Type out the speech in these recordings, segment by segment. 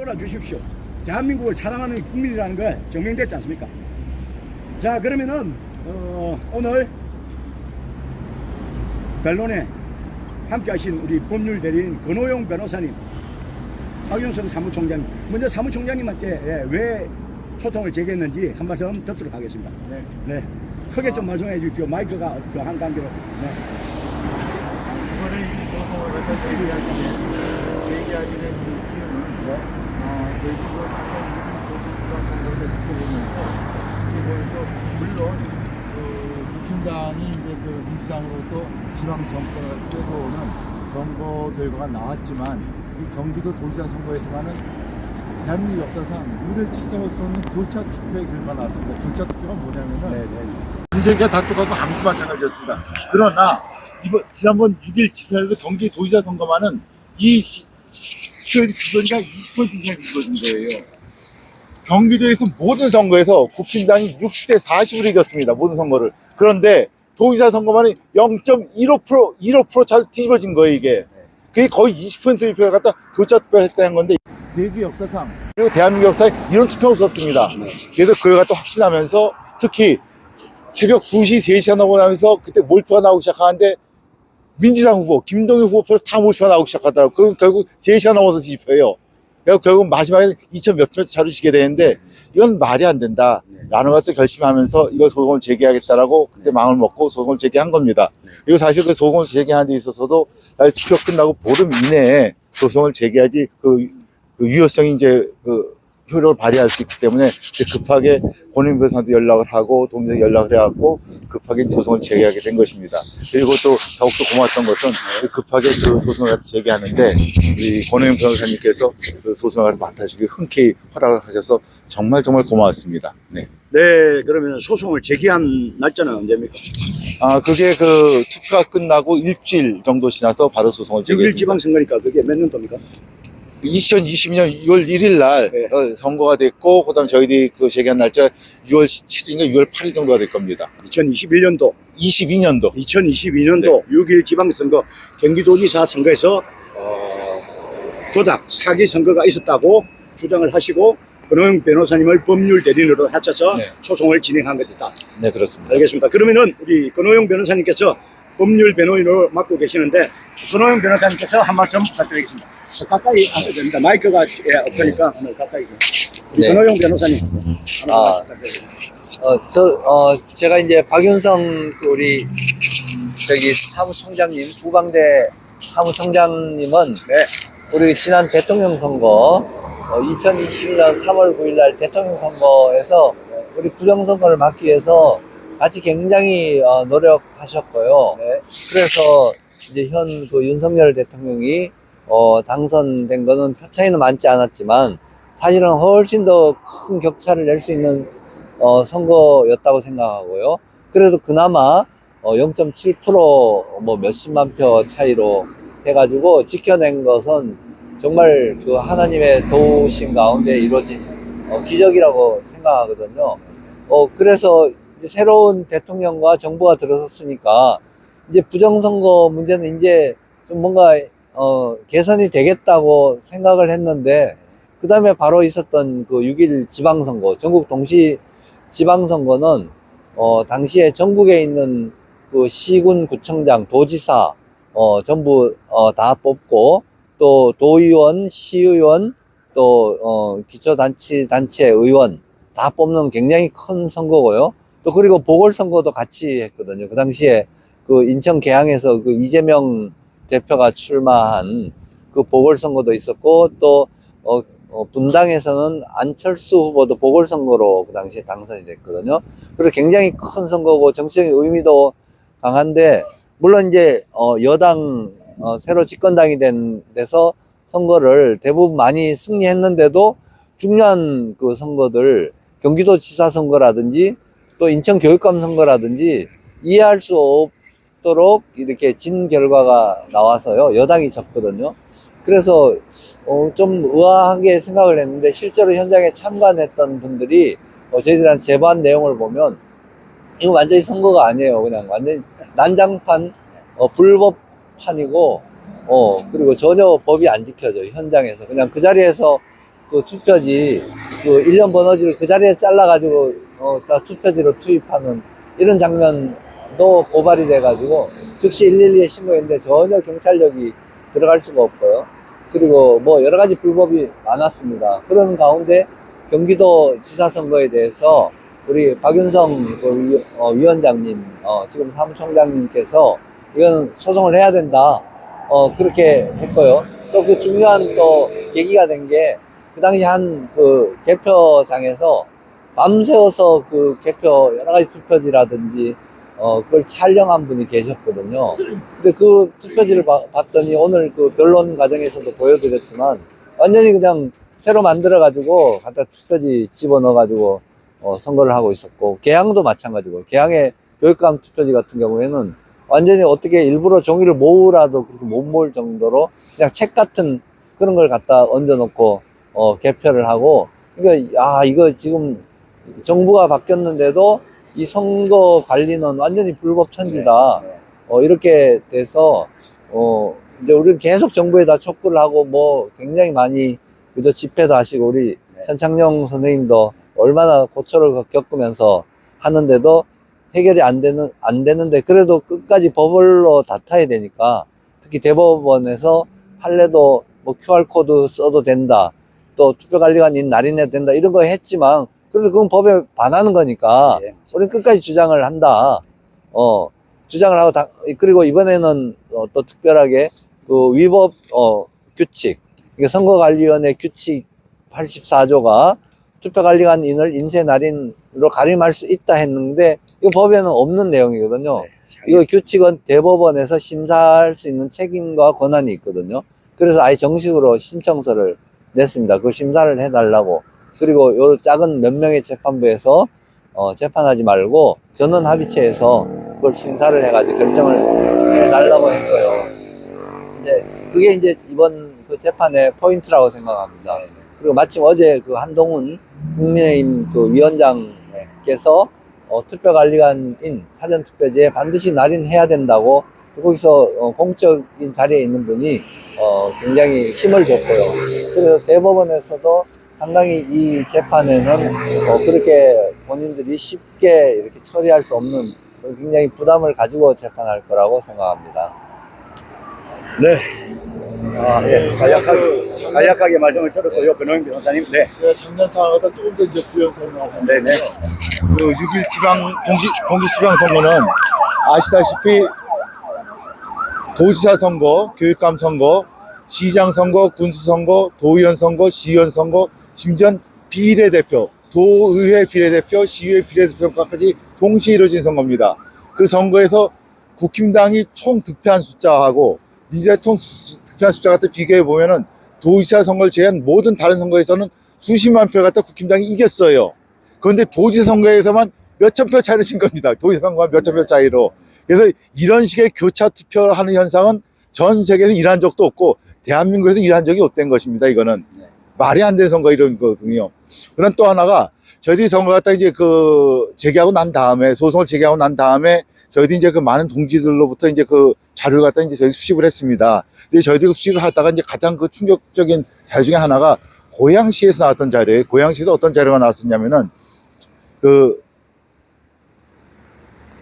돌아주십시오. 대한민국을 사랑하는 국민이라는 거 증명됐지 않습니까? 자 그러면은 어, 오늘 변론에 함께하신 우리 법률 대리인 권호용 변호사님, 박영선 사무총장, 먼저 사무총장님한테 예, 왜 소송을 제기했는지 한 말씀 듣도록 하겠습니다. 네. 네, 크게 좀 말씀해 주십시오. 마이크가 그한 관계로. 네. 이번에 이 소송을 갖다 제기하게 된, 제기하게 된 어, 외국어 작년 1인 지방선거를 지켜보면서, 지켜보면서, 물론, 그, 국힘당이 이제 그 민주당으로부터 지방 정권을 떼고오는 선거 결과가 나왔지만, 이 경기도 도지사 선거에서만은 대한민국 역사상 우리를 찾아올 수 없는 교차 투표의 결과가 나왔습니다. 교차 투표가 뭐냐면은. 인생과 다 똑같고 아무도 마찬가지였습니다. 그러나 이번 지난번 6일 지사에서 경기 도지사 선거만은 이투 표율 비거리가 20% 이상 이거진 거예요. 경기도에서 모든 선거에서 국힘당이 6대 40으로 이겼습니다. 모든 선거를. 그런데 도지사 선거만은 0.15% 15%잘 뒤집어진 거예요, 이게. 그게 거의 20% 투표가 갖다 교차 투표를 했다는 건데 대기 역사상 그리고 대한민국 역사에 이런 투표가 없었습니다. 그래서 그걸 갖다 확신하면서 특히 새벽 2시, 3시가 넘어 나면서 그때 몰표가 나오기 시작하는데 민주당 후보, 김동연 후보 표다 몰표가 나오기 시작하더라고요. 그건 결국 3시가 넘어서 뒤집혀요. 그래서 결국 마지막에 2천 몇표 차로 지게 되는데 이건 말이 안 된다. 라는 것도 결심하면서 이거 소송을 제기하겠다라고 그때 마음을 먹고 소송을 제기한 겁니다. 그리고 사실 그 소송을 제기하는 데 있어서도 날 투표 끝나고 보름 이내에 소송을 제기하지 그, 그 유효성이 이제 그 효력을 발휘할 수 있기 때문에 급하게 권인 변호사한테 연락을 하고 동생에 연락을 해갖고 급하게 소송을 제기하게 된 것입니다. 그리고 또 더욱더 고마웠던 것은 급하게 그 소송을 제기하는데 우리 권인 변호사님께서 그 소송을 맡아주기 흔쾌히 허락을 하셔서 정말 정말 고마웠습니다. 네. 네, 그러면 소송을 제기한 날짜는 언제입니까? 아 그게 그 투표가 끝나고 일주일 정도 지나서 바로 소송을 6일 제기했습니다. 지방선거니까 그게 몇 년도입니까? 2020년 6월 1일 날 네. 어, 선거가 됐고 그다음 저희들이 그 제기한 날짜 6월 7일인가 6월 8일 정도가 될 겁니다. 2021년도, 22년도 2022년도 6일 지방선거 경기도지사 선거에서 어, 조작, 사기 선거가 있었다고 주장을 하시고 권호영 변호사님을 법률 대리인으로 하셔서 네. 소송을 진행한 것이다. 네 그렇습니다. 알겠습니다. 그러면은 우리 권호영 변호사님께서 법률 변호인으로 맡고 계시는데 권호영 변호사님께서 한 말씀 부탁드리겠습니다. 가까이 하셔도 됩니다. 마이크가 예, 없으니까 가까이. 네. 권호영 변호사님 한 아. 말씀 부탁드립니다. 어, 저, 어, 제가 이제 박윤성 그 우리 저기 사무총장님, 부방대 사무총장님은 네. 우리 지난 대통령 선거, 어, 2022년 3월 9일 날 대통령 선거에서 우리 부정선거를 막기 위해서 같이 굉장히 어, 노력하셨고요. 네. 그래서 이제 현 그 윤석열 대통령이 어, 당선된 거는 표 차이는 많지 않았지만 사실은 훨씬 더 큰 격차를 낼 수 있는 어, 선거였다고 생각하고요. 그래도 그나마 어, 0.7%뭐 몇십만 표 차이로 해가지고 지켜낸 것은 정말 그 하나님의 도우심 가운데 이루어진 어, 기적이라고 생각하거든요. 어, 그래서 새로운 대통령과 정부가 들어섰으니까 이제 부정선거 문제는 이제 좀 뭔가 어, 개선이 되겠다고 생각을 했는데 그 다음에 바로 있었던 그 6일 지방선거, 전국 동시 지방선거는 어, 당시에 전국에 있는 그 시군 구청장, 도지사 어, 전부 어, 다 뽑고 또 도의원, 시의원 또 어, 기초단체 단체 의원 다 뽑는 굉장히 큰 선거고요. 또 그리고 보궐선거도 같이 했거든요. 그 당시에 그 인천 계양에서 그 이재명 대표가 출마한 그 보궐선거도 있었고 또 어, 어, 분당에서는 안철수 후보도 보궐선거로 그 당시에 당선이 됐거든요. 그래서 굉장히 큰 선거고 정치적인 의미도 강한데 물론 이제 어, 여당 어, 새로 집권당이 된 데서 선거를 대부분 많이 승리했는데도 중요한 그 선거들 경기도 지사 선거라든지 또 인천 교육감 선거라든지 이해할 수 없도록 이렇게 진 결과가 나와서요 여당이 졌거든요. 그래서 어, 좀 의아하게 생각을 했는데 실제로 현장에 참관했던 분들이 어, 저희들한 재반 내용을 보면 이거 완전히 선거가 아니에요. 그냥 완전히 난장판 어, 불법판이고 어, 그리고 전혀 법이 안 지켜져 현장에서 그냥 그 자리에서 그 투표지 그 1년 번호지를 그 자리에 잘라가지고 어, 다 투표지로 투입하는 이런 장면도 고발이 돼가지고 즉시 112에 신고했는데 전혀 경찰력이 들어갈 수가 없고요. 그리고 뭐 여러 가지 불법이 많았습니다. 그런 가운데 경기도 지사 선거에 대해서 우리 박윤성 그 위, 어, 위원장님, 어, 지금 사무총장님께서 이건 소송을 해야 된다. 어, 그렇게 했고요. 또 그 중요한 또 계기가 된 게 그 당시 한 그 개표장에서 밤새워서 그 개표 여러 가지 투표지라든지 어, 그걸 촬영한 분이 계셨거든요. 근데 그 투표지를 봐- 봤더니 오늘 그 변론 과정에서도 보여드렸지만 완전히 그냥 새로 만들어가지고 갖다 투표지 집어넣어가지고 어, 선거를 하고 있었고 개항도 마찬가지고 개항의 교육감 투표지 같은 경우에는 완전히 어떻게 일부러 종이를 모으라도 그렇게 못 모을 정도로 그냥 책 같은 그런 걸 갖다 얹어놓고 어, 개표를 하고 그러니까 아 이거 지금 정부가 바뀌었는데도 이 선거 관리는 완전히 불법 천지다. 네. 어, 이렇게 돼서, 어, 이제 우리는 계속 정부에다 촉구를 하고, 뭐, 굉장히 많이, 그저 집회도 하시고, 우리 네. 천창용 선생님도 얼마나 고초를 겪으면서 하는데도 해결이 안 되는, 안 되는데, 그래도 끝까지 법을로 다퉈야 되니까, 특히 대법원에서 판례도 뭐 QR코드 써도 된다. 또 투표관리관인 날인해야 된다. 이런 거 했지만, 그래도 그건 법에 반하는 거니까, 예. 우리 끝까지 주장을 한다. 어, 주장을 하고, 다, 그리고 이번에는 어, 또 특별하게 그 위법, 어, 규칙, 이게 선거관리위원회 규칙 84조가 투표관리관인을 인쇄날인으로 가림할 수 있다 했는데, 이거 법에는 없는 내용이거든요. 이거 규칙은 대법원에서 심사할 수 있는 책임과 권한이 있거든요. 그래서 아예 정식으로 신청서를 냈습니다. 그 심사를 해달라고. 그리고 요 작은 몇 명의 재판부에서 어, 재판하지 말고 전원 합의체에서 그걸 심사를 해가지고 결정을 해달라고 했고요. 근데 그게 이제 이번 그 재판의 포인트라고 생각합니다. 그리고 마침 어제 그 한동훈 국민의힘 그 위원장께서 어, 투표관리관인 사전투표지에 반드시 날인해야 된다고 거기서 어, 공적인 자리에 있는 분이 어, 굉장히 힘을 줬고요. 그래서 대법원에서도 상당히 이 재판에는 어, 그렇게 본인들이 쉽게 이렇게 처리할 수 없는 굉장히 부담을 가지고 재판할 거라고 생각합니다. 네. 아, 예. 간략하게, 간략하게 말씀을 들었고요. 변호인 변호사님. 네. 작년 상황보다 조금 더 이제 부연 설명을 하면 네네. 그 6일 지방 공식 공식 지방 선거는 아시다시피 도지사 선거, 교육감 선거, 시장 선거, 군수 선거, 도의원 선거, 시의원 선거, 심지어 비례대표, 도의회 비례대표, 시의회 비례대표까지 동시에 이루어진 선거입니다. 그 선거에서 국힘당이 총 득표한 숫자하고 수- 득표한 숫자 같은 비교해 보면은 도지사 선거를 제외한 모든 다른 선거에서는 수십만 표 갖다 국힘당이 이겼어요. 그런데 도지사 선거에서만 몇천 표 차이로 진 겁니다. 도지사 선거와 몇천 표 차이로. 그래서 이런 식의 교차 투표하는 현상은 전 세계에서 일한 적도 없고 대한민국에서 일한 적이 없던 것입니다. 이거는 네. 말이 안 되는 선거 이런 거거든요. 그다음 또 하나가 저희들이 선거 갖다 이제 그 제기하고 난 다음에 소송을 제기하고 난 다음에 저희들이 이제 그 많은 동지들로부터 이제 그 자료를 갖다 이제 저희 수집을 했습니다. 근데 저희들이 수집을 하다가 이제 가장 그 충격적인 자료 중에 하나가 고양시에서 나왔던 자료예요. 고양시에서 어떤 자료가 나왔었냐면은 그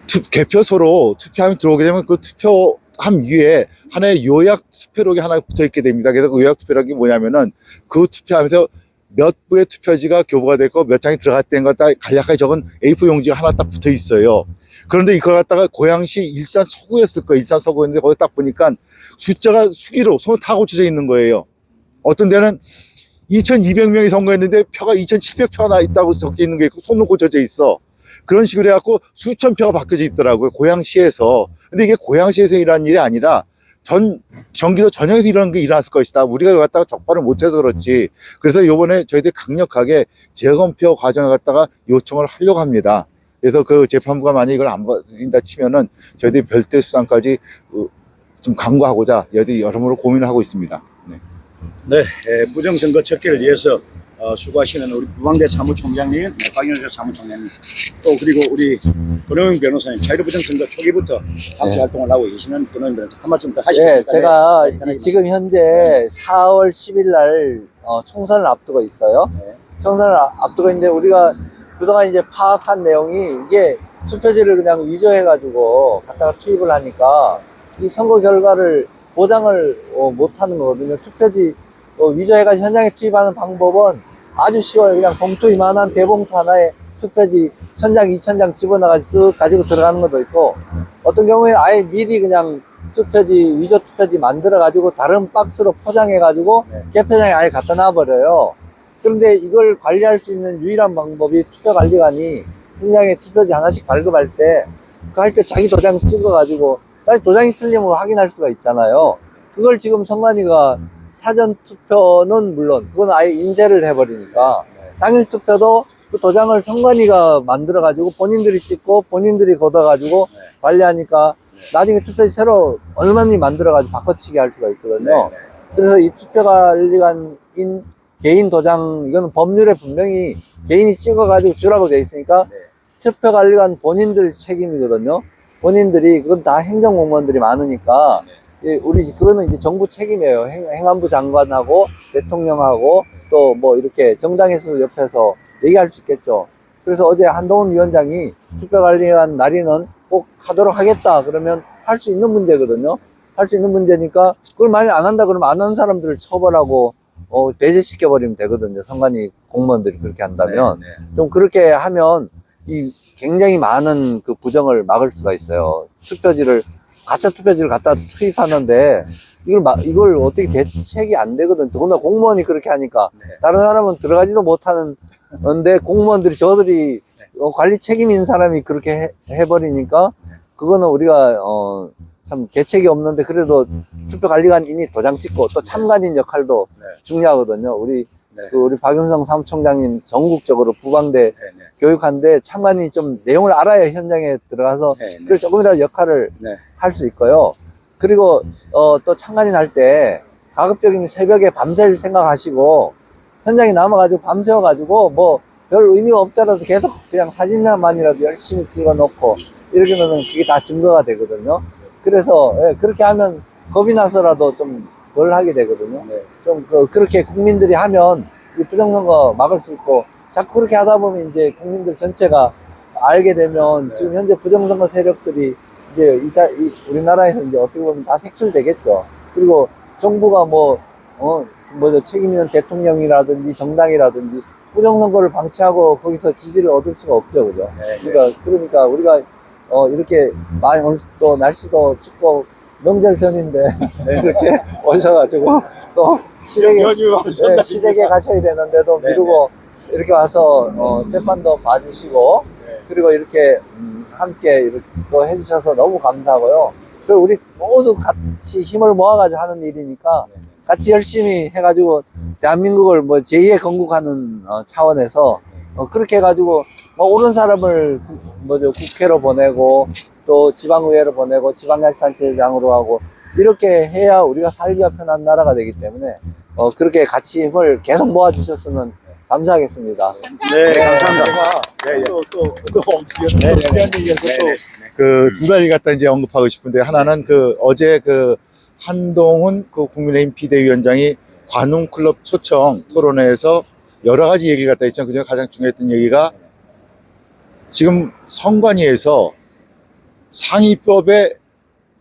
투, 개표소로 투표함이 들어오게 되면 그 투표 함 위에 하나의 요약 투표록이 하나 붙어 있게 됩니다. 그래서 그 요약 투표록이 뭐냐면은 그 투표함에서 몇 부의 투표지가 교부가 됐고 몇 장이 들어갔다는 것딱 간략하게 적은 A4 용지가 하나 딱 붙어 있어요. 그런데 이거 갖다가 고양시 일산 서구였을 거예요. 일산 서구였는데 거기 딱 보니까 숫자가 수기로 손을 다 고쳐져 있는 거예요. 어떤 데는 2,200명이 선거했는데 표가 2,700표가 나 있다고 적혀 있는 게 있고 손으로 고쳐져 있어. 그런 식으로 해갖고 수천 표가 바뀌어져 있더라고요. 고양시에서. 근데 이게 고양시에서 일하는 일이 아니라 전, 경기도 전역에서 이런 게 일어났을 것이다. 우리가 여기 갔다가 적발을 못해서 그렇지. 그래서 요번에 저희들이 강력하게 재검표 과정을 갖다가 요청을 하려고 합니다. 그래서 그 재판부가 만약에 이걸 안 받는다 치면은 저희들이 별대 수상까지 어, 좀 강구하고자 여러모로 고민을 하고 있습니다. 네. 네. 예, 부정선거 척결을 위해서 어, 수고하시는 우리 부방대 사무총장님, 네, 박영수 사무총장님, 또 그리고 우리 권호영 변호사님, 자유부정 선거 초기부터 당시 네. 활동을 하고 계시는 권호영 변호사 한 말씀 더 하시겠습니까? 예, 제가 네, 이- 편하게 지금 현재 4월 10일 날 어, 총선을 앞두고 있어요. 네. 총선을 아- 앞두고 있는데 우리가 그동안 이제 파악한 내용이 이게 투표지를 그냥 위조해가지고 갖다가 투입을 하니까 이 선거 결과를 보장을 어, 못하는 거거든요. 투표지 어, 위조해가지고 현장에 투입하는 방법은 아주 쉬워요. 그냥 봉투 이만한 대봉투 하나에 투표지 천장, 이천장 집어넣어가지고 쓱 가지고 들어가는 것도 있고 어떤 경우에는 아예 미리 그냥 투표지, 위조 투표지 만들어가지고 다른 박스로 포장해가지고 네. 개표장에 아예 갖다 놔버려요. 그런데 이걸 관리할 수 있는 유일한 방법이 투표관리관이 현장에 투표지 하나씩 발급할 때, 그 할 때 자기 도장 찍어가지고, 사실 도장이 틀리면 확인할 수가 있잖아요. 그걸 지금 선관위가 사전 투표는 물론, 그건 아예 인쇄를 해버리니까, 당일 투표도 그 도장을 선관위가 만들어 가지고 본인들이 찍고 본인들이 걷어 가지고 네. 관리하니까 나중에 투표지 새로 얼마든지 만들어 가지고 바꿔치기 할 수가 있거든요. 네, 네. 그래서 이 투표 관리관인 개인 도장 이거는 법률에 분명히 개인이 찍어 가지고 주라고 돼 있으니까 네. 투표 관리관 본인들 책임이거든요. 본인들이 그건 다 행정 공무원들이 많으니까 예, 우리 그거는 이제 정부 책임이에요. 행, 행안부 장관하고 대통령하고 또 뭐 이렇게 정당에서 옆에서 얘기할 수 있겠죠. 그래서 어제 한동훈 위원장이 투표 관리관 날이는 꼭 하도록 하겠다 그러면 할 수 있는 문제거든요. 할 수 있는 문제니까 그걸 만약 안 한다 그러면 안 하는 사람들을 처벌하고 어, 배제시켜 버리면 되거든요. 선관위 공무원들이 그렇게 한다면 네, 네. 좀 그렇게 하면 이 굉장히 많은 그 부정을 막을 수가 있어요. 투표지를 가짜 투표지를 갖다 투입하는데 이걸 막 이걸 어떻게 대책이 안 되거든. 더구나 공무원이 그렇게 하니까 네. 다른 사람은 들어가지도 못하는 건데 공무원들이 저들이 어, 관리 책임인 사람이 그렇게 해, 해버리니까 그거는 우리가 어, 참 대책이 없는데 그래도 투표 관리관인이 도장 찍고 또 참관인 역할도 네. 중요하거든요. 우리 네. 그 우리 박윤성 사무총장님 전국적으로 부방대 네, 네. 교육하는데 참관인이 좀 내용을 알아야 현장에 들어가서 네, 네. 그걸 조금이라도 역할을 네. 할수 있고요. 그리고 어, 또 참관인 할때 가급적이면 새벽에 밤샐 생각하시고 현장에 남아가지고 밤새워가지고 뭐 별 의미가 없더라도 계속 그냥 사진만이라도 열심히 찍어놓고 이렇게 하면 그게 다 증거가 되거든요. 그래서 예, 그렇게 하면 겁이 나서라도 좀 덜 하게 되거든요. 네. 좀 그, 그렇게 국민들이 하면 이 부정선거 막을 수 있고 자꾸 그렇게 하다 보면 이제 국민들 전체가 알게 되면 네. 지금 현재 부정선거 세력들이 이제 이, 자, 이 우리나라에서 이제 어떻게 보면 다 색출되겠죠. 그리고 정부가 뭐, 어, 뭐죠, 책임 있는 대통령이라든지 정당이라든지 부정선거를 방치하고 거기서 지지를 얻을 수가 없죠. 그죠? 네, 네. 그러니까, 그러니까 우리가 어, 이렇게 많이 오늘 또 날씨도 춥고 명절 전인데 이렇게 오셔가지고 또 시댁에 네, 시댁에 가셔야 되는데도 네, 미루고 이렇게 와서 어, 재판도 봐주시고 네. 그리고 이렇게 음, 함께 이렇게 또 해주셔서 너무 감사하고요. 그리고 우리 모두 같이 힘을 모아가지고 하는 일이니까 같이 열심히 해가지고 대한민국을 뭐 제2의 건국하는 어, 차원에서 어, 그렇게 해가지고 뭐 옳은 사람을 국- 뭐죠 국회로 보내고 또 지방의회로 보내고 지방자치단체장으로 하고 이렇게 해야 우리가 살기가 편한 나라가 되기 때문에 어, 그렇게 같이 힘을 계속 모아주셨으면 감사하겠습니다. 네, 감사합니다. 네, 네. 또또 또 네, 네, 네. 중요한 얘기해서 네, 또 네. 그두 가지 갖다 이제 언급하고 싶은데 하나는 그 어제 그 한동훈 그 국민의힘 비대위원장이 관훈클럽 초청 토론회에서 여러 가지 얘기를 갖다 했지만 그중에 가장 중요했던 얘기가 지금 선관위에서 상위법에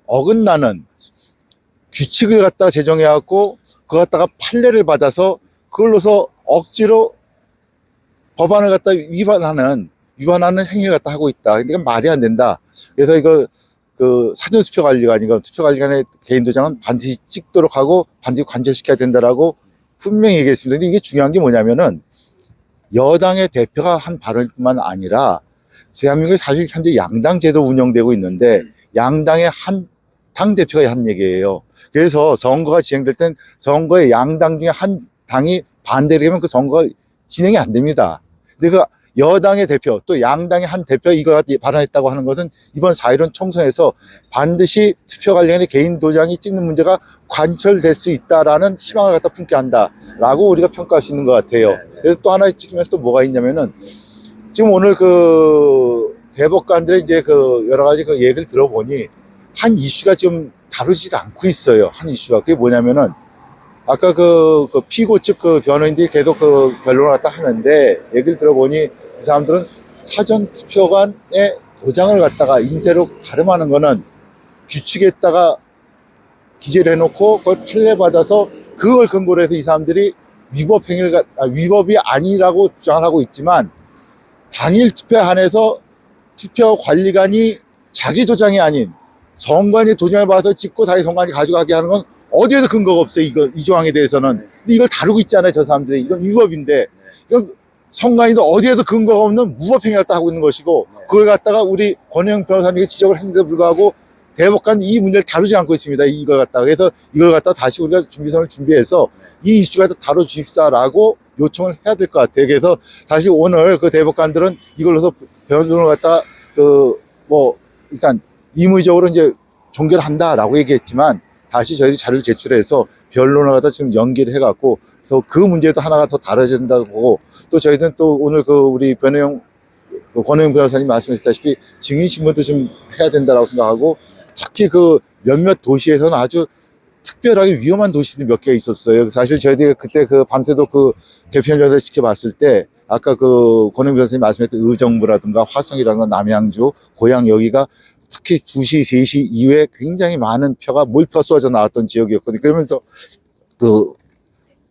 어긋나는 규칙을 갖다가 제정해 갖고 그거 갖다가 판례를 받아서 그걸로서 억지로 법안을 갖다 위반하는 위반하는 행위를 갖다 하고 있다. 이건 말이 안 된다. 그래서 이거 그 사전 투표 관리관이건 투표 관리관의 개인 도장은 반드시 찍도록 하고 반드시 관철시켜야 된다라고 분명히 얘기했습니다. 근데 이게 중요한 게 뭐냐면은 여당의 대표가 한 발언뿐만 아니라 대한민국에 사실 현재 양당 제도 운영되고 있는데 양당의 한 당 대표가 한 얘기예요. 그래서 선거가 진행될 땐 선거의 양당 중에 한 당이 반대를 하면 그 선거가 진행이 안 됩니다. 근데 그 여당의 대표 또 양당의 한 대표 이거 발언했다고 하는 것은 이번 4.15 총선에서 반드시 투표 관련해 개인 도장이 찍는 문제가 관철될 수 있다라는 희망을 갖다 품게 한다라고 우리가 평가할 수 있는 것 같아요. 그래서 또 하나 찍으면서 또 뭐가 있냐면은 지금 오늘 그 대법관들의 이제 그 여러 가지 그 얘기를 들어보니 한 이슈가 지금 다루지 않고 있어요. 한 이슈가 그게 뭐냐면은 아까 그, 그 피고 측 그 변호인들이 계속 그 변론을 갖다 하는데 얘기를 들어보니 그 사람들은 사전 투표관에 도장을 갖다가 인쇄로 가름하는 거는 규칙에다가 기재를 해놓고 그걸 판례받아서 그걸 근거로 해서 이 사람들이 위법 행위를 갖- 아, 위법이 아니라고 주장을 하고 있지만 당일 투표에 한해서 투표 관리관이 자기 도장이 아닌 성관이 도장을 봐서 찍고 다시 성관이 가져가게 하는 건 어디에도 근거가 없어요. 이거 이 조항에 대해서는. 근데 이걸 다루고 있잖아요. 저 사람들이. 이건 위법인데 이건 성관이도 어디에도 근거가 없는 무법 행위를 갖다 하고 있는 것이고 그걸 갖다가 우리 권영 변호사님이 지적을 했는데도 불구하고 대법관 이 문제를 다루지 않고 있습니다. 이걸 갖다가 그래서 이걸 갖다가 다시 우리가 준비선을 준비해서 이 이슈가 다뤄 주십사라고 요청을 해야 될 것 같아요. 그래서 사실 오늘 그 대법관들은 이걸로서 변론을 갖다 그 뭐 일단 임의적으로 이제 종결을 한다라고 얘기했지만 다시 저희들이 자료를 제출해서 변론을 갖다 지금 연기를 해갖고 그래서 그 문제도 하나가 더 다뤄진다고 보고 또 저희들은 또 오늘 그 우리 변호영 그 권호영 변호사님 말씀하셨다시피 증인 신문도 좀 해야 된다라고 생각하고 특히 그 몇몇 도시에서는 아주 특별하게 위험한 도시들이 몇개 있었어요. 사실 저희들이 그때 그 밤새도 그 개편 전을 지켜봤을 때 아까 그 권영 변호사님 말씀했던 의정부라든가 화성이라든가 남양주, 고향 여기가 특히 2시, 3시 이후에 굉장히 많은 표가 몰표가 쏟아져 나왔던 지역이었거든요. 그러면서 그,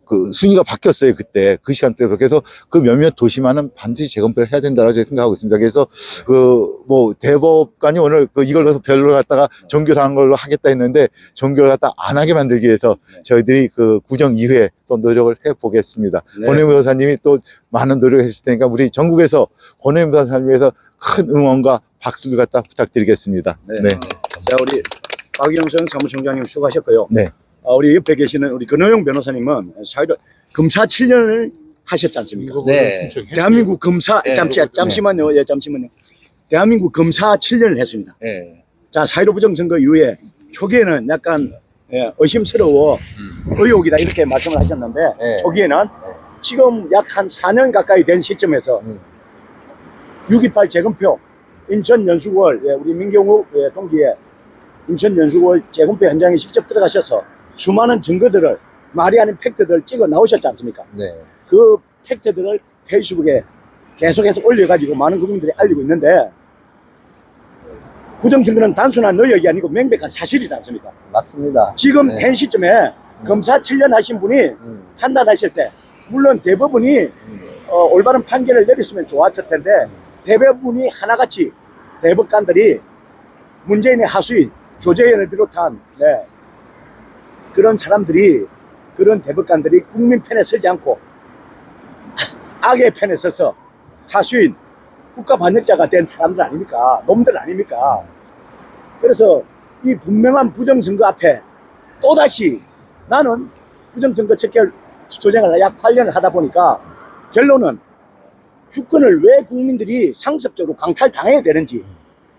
그 순위가 바뀌었어요. 그때 그 시간대에. 그래서 그 몇몇 도시만은 반드시 재검표를 해야 된다고 저희 생각하고 있습니다. 그래서 그 뭐 대법관이 오늘 그 이걸 해서 별로 갖다가 종결한 걸로 하겠다 했는데 종결을 갖다 안 하게 만들기 위해서 저희들이 그 구정 이후에 또 노력을 해 보겠습니다. 네. 권혜영 변호사님이 또 많은 노력을 해주실 테니까 우리 전국에서 권혜영 변호사님 위해서 큰 응원과 박수를 갖다 부탁드리겠습니다. 네. 네. 자, 우리 박영성 사무총장님 수고하셨고요. 네. 아, 우리 옆에 계시는 우리 근호영 변호사님은 사회로 검사 7년을 하셨지 않습니까? 네. 대한민국 검사 네. 잠시 잠시만요. 예, 잠시만요. 대한민국 검사 7년을 했습니다. 예. 자, 4.15 부정선거 이후에 초기에는 약간 예, 의심스러워 의혹이다 이렇게 말씀을 하셨는데 네. 초기에는 지금 약 한 4년 가까이 된 시점에서 음. 6.28 재검표 인천 연수구월 예, 우리 민경욱 예, 동기의 인천 연수구월 재검표 현장에 직접 들어가셔서 수많은 증거들을 말이 아닌 팩트들을 찍어 나오셨지 않습니까? 네. 그 팩트들을 페이스북에 계속해서 올려가지고 많은 국민들이 알리고 있는데 부정선거는 단순한 의혹이 아니고 명백한 사실이지 않습니까? 맞습니다. 지금 네. 현 시점에 검사 7년 하신 분이 음. 판단하실 때 물론 대법원이 어, 올바른 판결을 내렸으면 좋았을 텐데 대법원이 하나같이 대법관들이 문재인의 하수인 조재현을 비롯한 네, 그런 사람들이 그런 대법관들이 국민 편에 서지 않고 악의 편에 서서 하수인 국가 반역자가 된 사람들 아닙니까? 놈들 아닙니까? 그래서 이 분명한 부정선거 앞에 또다시 나는 부정선거 척결 조정을 약 8년을 하다 보니까 결론은 주권을 왜 국민들이 상습적으로 강탈당해야 되는지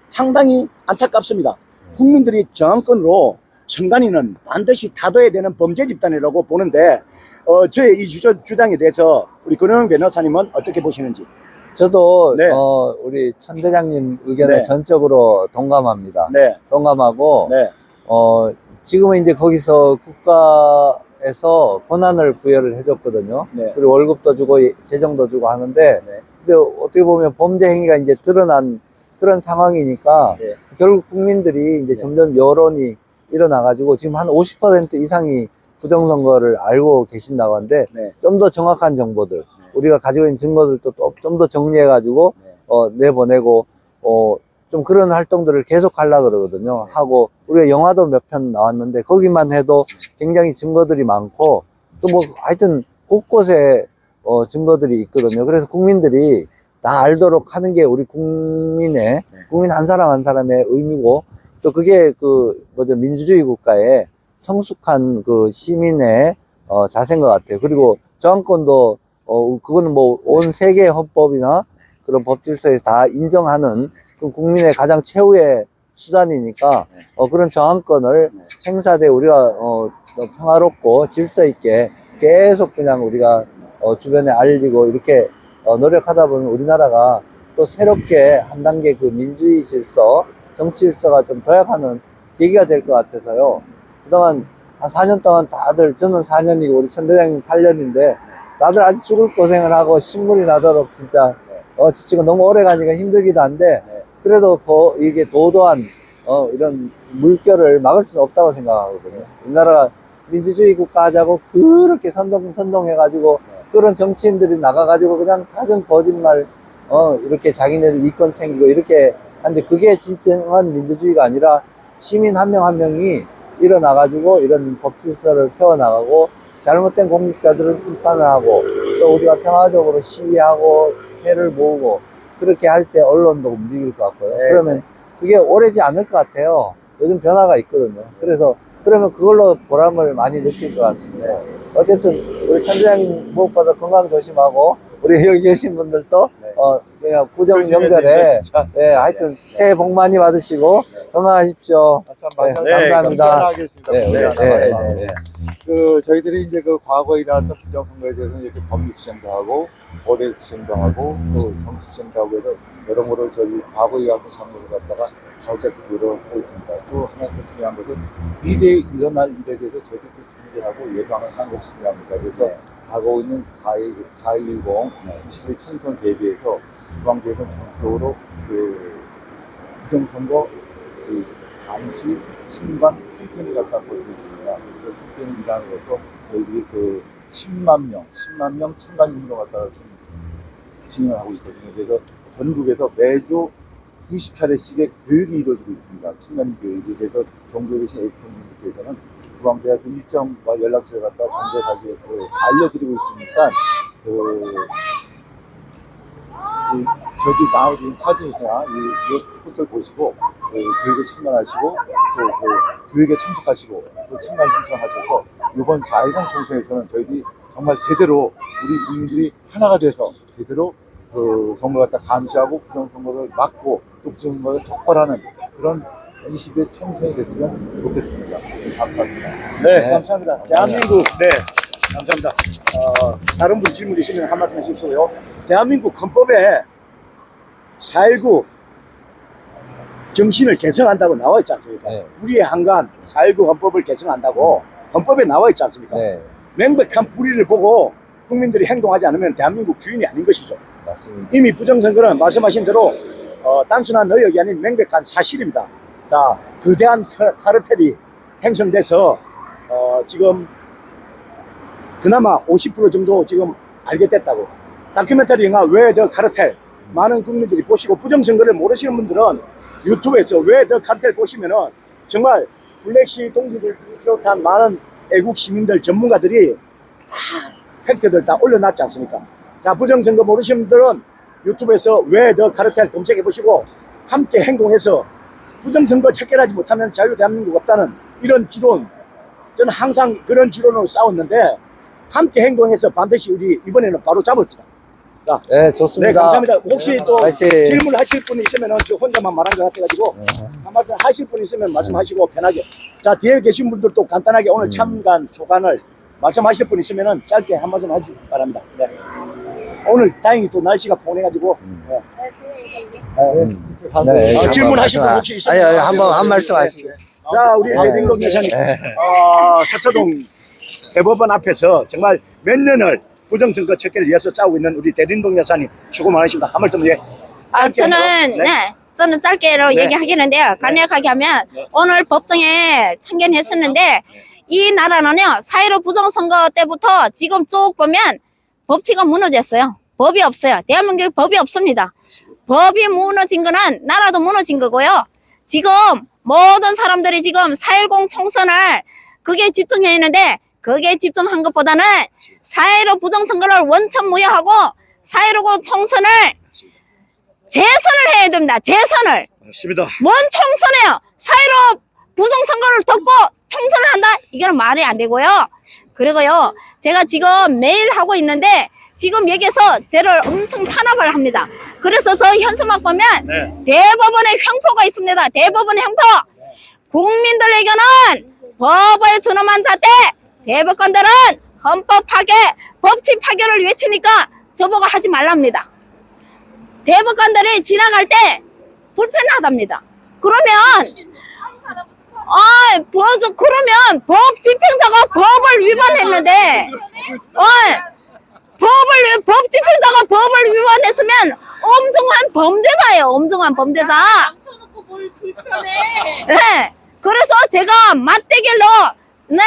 상당히 안타깝습니다. 국민들이 저항권으로 선관위는 반드시 타도해야 되는 범죄 집단이라고 보는데 어, 저의 이 주저, 주장에 대해서 우리 권영 변호사님은 어떻게 보시는지 저도 네. 어, 우리 천 대장님 의견에 네. 전적으로 동감합니다. 네, 동감하고 네, 어, 지금은 이제 거기서 국가에서 권한을 부여를 해줬거든요. 네. 그리고 월급도 주고 예, 재정도 주고 하는데 네. 근데 어떻게 보면 범죄 행위가 이제 드러난 그런 상황이니까 네. 결국 국민들이 이제 네. 점점 여론이 일어나가지고 지금 한 50% 이상이 부정선거를 알고 계신다고 하는데 네. 좀 더 정확한 정보들 우리가 가지고 있는 증거들도 좀 더 정리해가지고 네. 어, 내보내고 어, 좀 그런 활동들을 계속 하려 그러거든요. 네. 하고 우리가 영화도 몇 편 나왔는데 거기만 해도 굉장히 증거들이 많고 또 뭐 하여튼 곳곳에 어, 증거들이 있거든요. 그래서 국민들이 다 알도록 하는 게 우리 국민의 네. 국민 한 사람 한 사람의 의미고 또 그게 그 뭐죠 민주주의 국가의 성숙한 그 시민의 어, 자세인 것 같아요. 그리고 저항권도 어 그거는 뭐 온 세계 헌법이나 그런 법 질서에 다 인정하는 그 국민의 가장 최후의 수단이니까 어, 그런 저항권을 네. 행사돼 우리가 어, 어, 평화롭고 질서 있게 계속 그냥 우리가 어, 주변에 알리고 이렇게 어, 노력하다 보면 우리나라가 또 새롭게 한 단계 그 민주주의 질서, 정치 질서가 좀 도약하는 계기가 될 것 같아서요. 그동안 한 4년 동안 다들 저는 4년이고 우리 천대장님 8년인데 다들 아주 죽을 고생을 하고 신물이 나도록 진짜 어 지치고 너무 오래 가니까 힘들기도 한데 네. 그래도 그 이게 도도한 어 이런 물결을 막을 수는 없다고 생각하거든요. 우리나라가 민주주의 국가 하자고 그렇게 선동 선동해가지고 그런 정치인들이 나가가지고 그냥 가진 거짓말 어 이렇게 자기네들 이권 챙기고 이렇게 하는데 그게 진정한 민주주의가 아니라 시민 한 명 한 명이 일어나가지고 이런 법 질서를 세워나가고 잘못된 공직자들을 심판을 하고 또 우리가 평화적으로 시위하고 새를 모으고 그렇게 할 때 언론도 움직일 것 같고요. 네. 그러면 그게 오래지 않을 것 같아요. 요즘 변화가 있거든요. 그래서 그러면 그걸로 보람을 많이 느낄 것 같습니다. 어쨌든 우리 천대장님 무엇보다 건강 조심하고 우리 여기 계신 분들도 네. 어 명절에 됩니다, 진짜. 예 하여튼 새해 복 많이 받으시고 건강하십시오. 아, 참 네, 감사합니다. 네, 네, 네, 네, 네. 그 저희들이 이제 그 과거에 일어났던 부정선거에 대해서는 이렇게 법률 투쟁도 하고 거래 투쟁도 하고 또 정치 투쟁도 하고 해서 여러모로 저희 과거에 일어났던 잘못을 갖다가 어차피 노력하고 있습니다. 또 하나 더 중요한 것은 미래에 일어날 일에 대해서 저희들이 또 준비하고 예방을 하는 것이 중요합니다. 그래서 가고 있는 4.10 20세 총선 대비해서 중앙대에서 전적으로 그 부정선거 그 감시 친관 캠페인을 갖다 벌이고 있습니다. 그 캠페인 일환으로서 저희들이 그 10만 명, 10만 명 친관 운동을 갖다가 지금 진행을 하고 있거든요. 그래서 전국에서 매주 90차례씩의 교육이 이루어지고 있습니다. 친관 교육이. 그래서 전국에 계신 에이프분들께서는 구강대학 일정과 연락처를 갖다 전달하기 그 알려드리고 있으니까 그, 그 저기 나오는 사진이나 이, 이 포스를 보시고 그 교육에 참관하시고 또그 교육에 참석하시고 또 참관 신청하셔서 이번 4.10 총선에서는 저희들이 정말 제대로 우리 국민들이 하나가 돼서 제대로 그 선거를 갖다 감시하고 부정선거를 막고 또 부정선거를 적발하는 그런 20대 총선이 됐으면 좋겠습니다. 네, 감사합니다. 네, 네. 감사합니다. 대한민국, 네, 감사합니다. 어, 다른 분 질문 있으면 한 말씀 해주십시오. 대한민국 헌법에 4.19 정신을 개성한다고 나와 있지 않습니까? 네. 불의의 한간 4.19 헌법을 개성한다고 헌법에 나와 있지 않습니까? 네, 명백한 불의를 보고 국민들이 행동하지 않으면 대한민국 주인이 아닌 것이죠. 맞습니다. 이미 부정선거는 말씀하신 대로 어, 단순한 의혹이 아닌 명백한 사실입니다. 자, 거대한 카- 카르텔이 형성돼서 어, 지금 그나마 50% 정도 지금 알게 됐다고. 다큐멘터리 영화 왜더 카르텔 많은 국민들이 보시고 부정선거를 모르시는 분들은 유튜브에서 왜 더 카르텔 보시면은 정말 블랙시 동지들 비롯한 많은 애국 시민들 전문가들이 다 팩트들 다 올려놨지 않습니까? 자, 부정선거 모르시는 분들은 유튜브에서 왜 더 카르텔 검색해 보시고 함께 행동해서 부정선거 체결하지 못하면 자유 대한민국 없다는 이런 지론 저는 항상 그런 지론으로 싸웠는데 함께 행동해서 반드시 우리 이번에는 바로 잡읍시다. 네, 좋습니다. 네, 감사합니다. 혹시 또 화이팅. 질문하실 분이 있으면 저 혼자만 말한 것 같아가지고 한 말씀 하실 분 있으면 말씀하시고 편하게. 자, 뒤에 계신 분들도 간단하게 오늘 참관 소감을 말씀하실 분 있으면 짧게 한 말씀 하시기 바랍니다. 네. 오늘 다행히 또 날씨가 포근해가지고 네. 음. 네, 아, 한번 질문하실 분 혹시 있으면 아니, 아니, 한번 한 말씀 하시죠. 자, 우리 대림동 여사님, 어, 서초동 대법원 앞에서 정말 몇 년을 부정선거 척결을 위해서 싸우고 있는 우리 대림동 여사님 수고 많으십니다. 한 말씀 예. 아, 저는, 네. 네. 저는 짧게로 네. 얘기하겠는데요. 간략하게 하면, 네. 오늘 법정에 참견했었는데, 이 나라는요, 4.15 부정선거 때부터 지금 쭉 보면, 법치가 무너졌어요. 법이 없어요. 대한민국에 법이 없습니다. 법이 무너진 거는 나라도 무너진 거고요. 지금 모든 사람들이 지금 4.10 총선을 그게 집중해 있는데, 그게 집중한 것보다는 4.15 부정선거를 원천 무효하고, 4.15 총선을 재선을 해야 됩니다. 재선을. 맞습니다. 뭔 총선이에요? 사이로 부정선거를 덮고 총선을 한다? 이거는 말이 안 되고요. 그리고요, 제가 지금 매일 하고 있는데, 지금 여기서 저를 엄청 탄압을 합니다. 그래서 저 현수막 보면 네. 대법원의 횡포가 있습니다. 대법원의 횡포. 국민들에게는 법을 준엄한 자때 대법관들은 헌법 파괴, 법칙 파괴를 외치니까 저보고 하지 말랍니다. 대법관들이 지나갈 때 불편하답니다. 그러면 아, 뭐, 저, 그러면 법 집행자가 법을 위반했는데, 어, 법을, 위- 법 집행자가 법을 위반했으면 엄중한 범죄자예요, 엄중한 범죄자. 네. 그래서 제가 맞대길로, 네?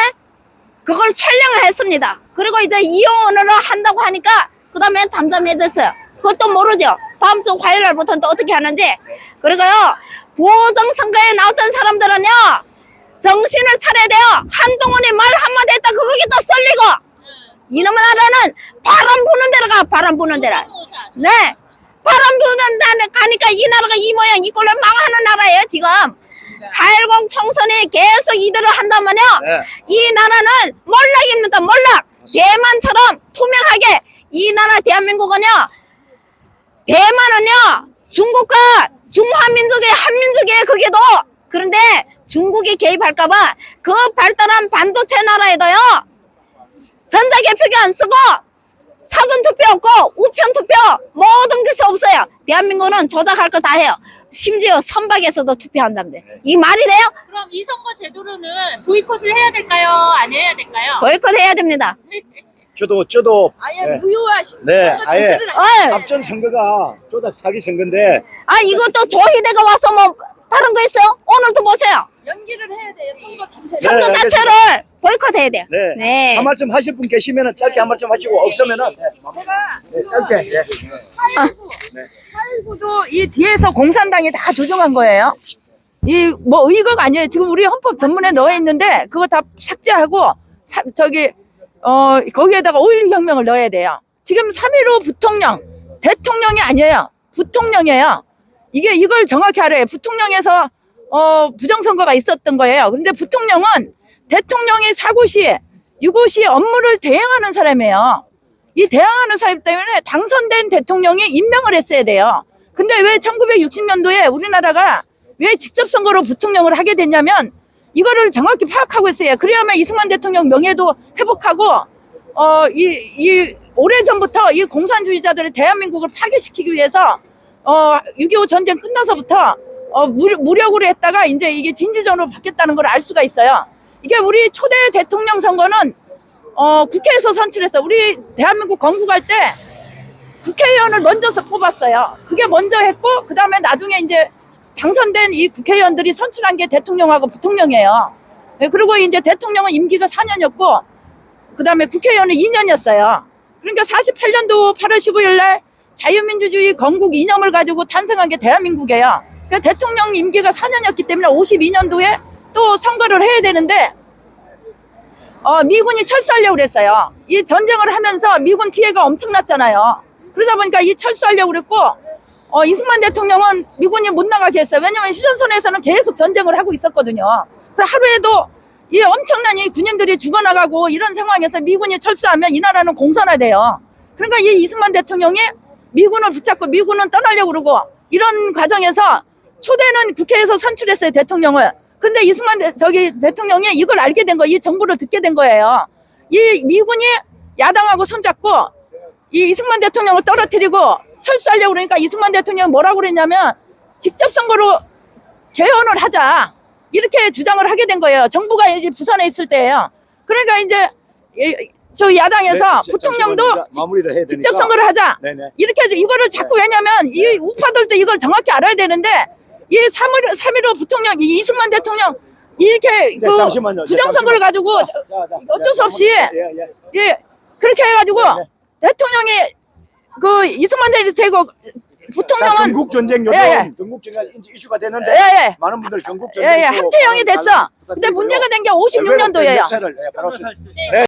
그걸 촬영을 했습니다. 그리고 이제 이혼을 한다고 하니까, 그 다음에 잠잠해졌어요. 그것도 모르죠. 다음 주 화요일 날부터는 또 어떻게 하는지. 그리고요, 보정 선거에 나왔던 사람들은요, 정신을 차려야 돼요. 한동훈이 말 한마디 했다, 그거기 또 쏠리고. 이놈의 나라는 바람 부는 데로 가, 바람 부는 데로. 네. 데로 가니까 이 나라가 이 모양, 이 꼴로 망하는 나라예요, 지금. 4.10 총선이 계속 이대로 한다면요. 네. 이 나라는 몰락입니다, 몰락. 대만처럼 투명하게 이 나라 대한민국은요. 대만은요. 중국과 중화민족의 한민족이에요, 그게도. 그런데 중국이 개입할까봐 그 발달한 반도체 나라에도요. 전자개표기 안 쓰고 사전 투표 없고 우편 투표 모든 것이 없어요. 대한민국은 조작할 거 다 해요. 심지어 선박에서도 투표한답니다. 이 말이 돼요? 그럼 이 선거 제도로는 보이콧을 해야 될까요? 안 해야 될까요? 보이콧 해야 됩니다. 저도 저도 아예 네. 무효화시 네, 선거 아예. 자체를 안- 어이, 앞전 선거가 조작 사기 선거인데 아 이것도 조희대가 와서 뭐 다른 거 있어요? 오늘도 보세요. 연기를 해야 돼요. 선거 자체를. 네, 선거 알겠습니다. 자체를 보이콧 해야 돼요. 네. 네. 한 말씀 하실 분 계시면은 짧게 한 말씀 하시고 없으면은 네, 네, 짧게 네. 살고도 이 뒤에서 공산당이 다 조종한 거예요. 이 뭐 의거가 아니에요. 지금 우리 헌법 전문에 넣어 있는데 그거 다 삭제하고 사- 저기 어 거기에다가 5.16 혁명을 넣어야 돼요. 지금 3.15 부통령 대통령이 아니에요. 부통령이에요. 이게 이걸 정확히 알아요. 부통령에서 어 부정선거가 있었던 거예요. 그런데 부통령은 대통령이 사고 시 유고 시 업무를 대행하는 사람이에요. 이 대항하는 사람 때문에 당선된 대통령이 임명을 했어야 돼요. 근데 왜 1960년도에 우리나라가 왜 직접 선거로 부통령을 하게 됐냐면 이거를 정확히 파악하고 있어요. 그래야만 이승만 대통령 명예도 회복하고 어이 이 오래 전부터 이 공산주의자들의 대한민국을 파괴시키기 위해서 어 6.25 전쟁 끝나서부터 어 무, 무력으로 했다가 이제 이게 진지전으로 바뀌었다는 걸 알 수가 있어요. 이게 우리 초대 대통령 선거는 어, 국회에서 선출했어. 우리 대한민국 건국할 때 국회의원을 먼저 서 뽑았어요. 그게 먼저 했고, 그 다음에 나중에 이제 당선된 이 국회의원들이 선출한 게 대통령하고 부통령이에요. 예, 그리고 이제 대통령은 임기가 4년이었고, 그 다음에 국회의원은 2년이었어요. 그러니까 48년도 8월 15일 날 자유민주주의 건국 이념을 가지고 탄생한 게 대한민국이에요. 그러니까 대통령 임기가 4년이었기 때문에 52년도에 또 선거를 해야 되는데, 어, 미군이 철수하려고 그랬어요. 이 전쟁을 하면서 미군 피해가 엄청났잖아요. 그러다 보니까 이 철수하려고 그랬고, 어, 이승만 대통령은 미군이 못 나가게 했어요. 왜냐면 휴전선에서는 계속 전쟁을 하고 있었거든요. 하루에도 이 엄청난 이 군인들이 죽어나가고 이런 상황에서 미군이 철수하면 이 나라는 공산화돼요. 그러니까 이 이승만 대통령이 미군을 붙잡고 미군은 떠나려고 그러고 이런 과정에서 초대는 국회에서 선출했어요, 대통령을. 근데 이승만 대, 저기 대통령이 이걸 알게 된 거, 이 정보를 듣게 된 거예요. 이 미군이 야당하고 손잡고 이 이승만 대통령을 떨어뜨리고 철수하려고 그러니까 이승만 대통령이 뭐라고 그랬냐면 직접 선거로 개헌을 하자. 이렇게 주장을 하게 된 거예요. 정부가 이제 부산에 있을 때예요. 그러니까 이제 이- 저 야당에서 네, 부통령도 잠시만요. 마무리를 해야 되니까 직접 선거를 하자. 네네 이렇게 해서 이거를 자꾸 왜냐면 이 우파들도 이걸 정확히 알아야 되는데 이 3.15, 3.15 부통령 이 이승만 대통령 이렇게 네, 그 잠시만요. 네, 부정선거를. 가지고 자, 자, 자, 어쩔 수 네, 없이 예, 예. 예 그렇게 해가지고 네, 대통령이 그 이승만 대통령 자, 부통령은 건국 전쟁 요즘 예, 예. 건국 전쟁 이슈가 되는데 예 예 많은 분들 건국 전쟁 예예 함태영이 됐어. 근데 문제가 된 게 56년도예요. 역사를 예, 바로 좀- 네.